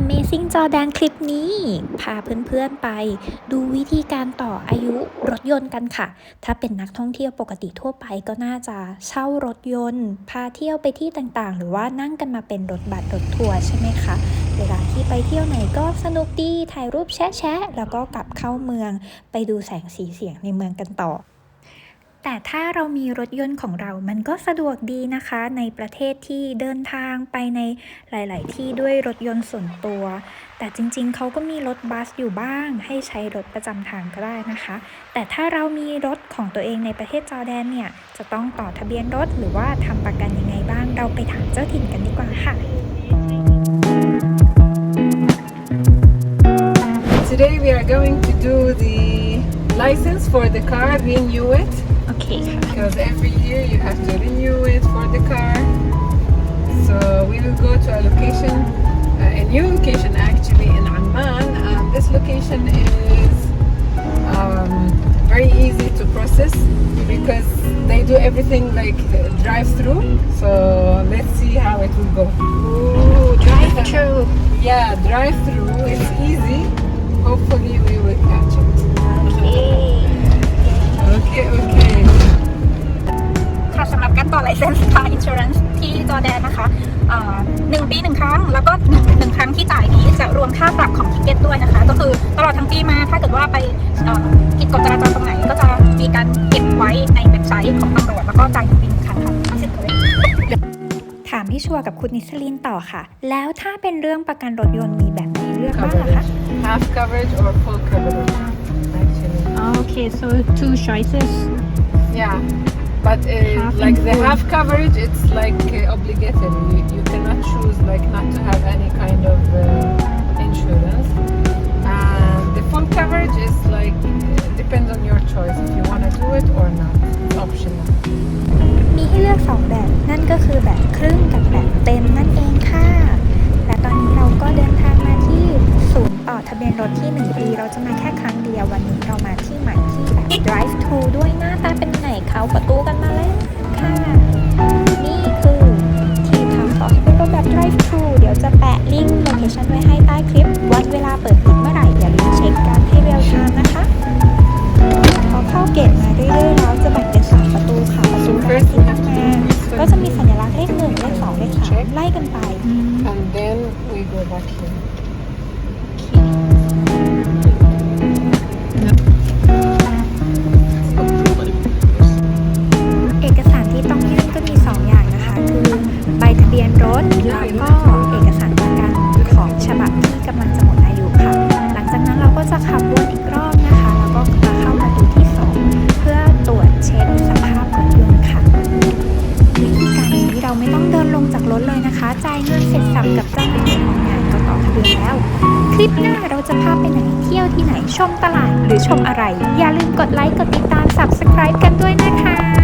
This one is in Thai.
Amazing จอแดนคลิปนี้ พาเพื่อนๆไป ดูวิธีการต่ออายุรถยนต์กันค่ะ ถ้าเป็นนักท่องเที่ยวปกติทั่วไปก็น่าจะเช่ารถยนต์ พาเที่ยวไปที่ต่างๆ หรือว่านั่งกันมาเป็นรถบัสรถทัวร์ใช่ไหมคะเวลาที่ไปเที่ยวไหนก็สนุกดีถ่ายรูปแชะๆแล้วก็กลับเข้าเมือง ไปดูแสงสีเสียงในเมืองกันต่อ แต่ถ้าเรามีรถยนต์ของเรา มันก็สะดวกดีนะคะ ในประเทศที่เดินทางไปในหลาย ๆ ที่ด้วยรถยนต์ส่วนตัว แต่จริง ๆ เขาก็มีรถบัสอยู่บ้าง ให้ใช้รถประจำทางก็ได้นะคะ แต่ถ้าเรามีรถของตัวเองในประเทศจอร์แดนเนี่ย จะต้องต่อทะเบียนรถหรือว่าทำประกันยังไงบ้าง เราไปถามเจ้าถิ่นกันดีกว่าค่ะ Today we are going to do the license for the car, renew it. Okay. Because every year you have to renew it for the car. So we will go to a location, uh, a new location actually in Amman. And this location is um, very easy to process because they do everything like drive through. So let's see how it will go. Ooh, drive through. Yeah, drive through. It's easy. Hopefully we will catch it. โอเคค่ะสำหรับการต่อไลเซนส์ car insurance ที่จอแดนนะคะเอ่อหนึ่งปีหนึ่งครั้ง แล้วก็หนึ่งหนึ่งครั้งที่จ่ายนี้จะรวมค่าปรับของทิเก็ตด้วยนะคะ ก็คือตลอดทั้งปีมาถ้าเกิดว่าไปเอ่อผิดกฎจราจรตรงไหนก็จะมีการเก็บไว้ในเว็บไซต์ของตำรวจแล้วก็จ่ายหนึ่งปีหนึ่งครั้งค่ะถามพี่ชัวกับคุณนิสลินต่อค่ะ แล้วถ้าเป็นเรื่องประกันรถยนต์มีแบบไหนเลือกบ้างล่ะคะ Half coverage or full coverage. Okay so two choices Yeah. But uh, like the half coverage, it's like uh, obligatory. You, you cannot choose like not to have any kind of uh, insurance. ประตูกันมาแล้วค่ะ นี่คือที่ทำต่อทะเบียนรถแบบ drive to เดี๋ยวจะแปะลิงก์โลเคชันไว้ให้ใต้คลิป วันเวลาเปิดปิดเมื่อไหร่อย่าลืมเช็คกันให้เร็วทันนะคะพอเข้าเกตมาเรื่อยๆแล้วจะแบ่งเป็นสามประตูค่ะประตูแรกที่เข้ามาก็จะมีสัญลักษณ์เลขหนึ่งเลขสองเลขสามไล่กันไป And then we go back here. จากรถเลยนะคะ จ่ายเงินเสร็จสับกับเจ้าหน้าที่ของงานก็ต่อทะเบียนแล้ว คลิปหน้าเราจะพาไปไหนเที่ยวที่ไหนชมตลาดหรือชมอะไร อย่าลืมกดไลค์กดติดตาม subscribe กันด้วยนะคะ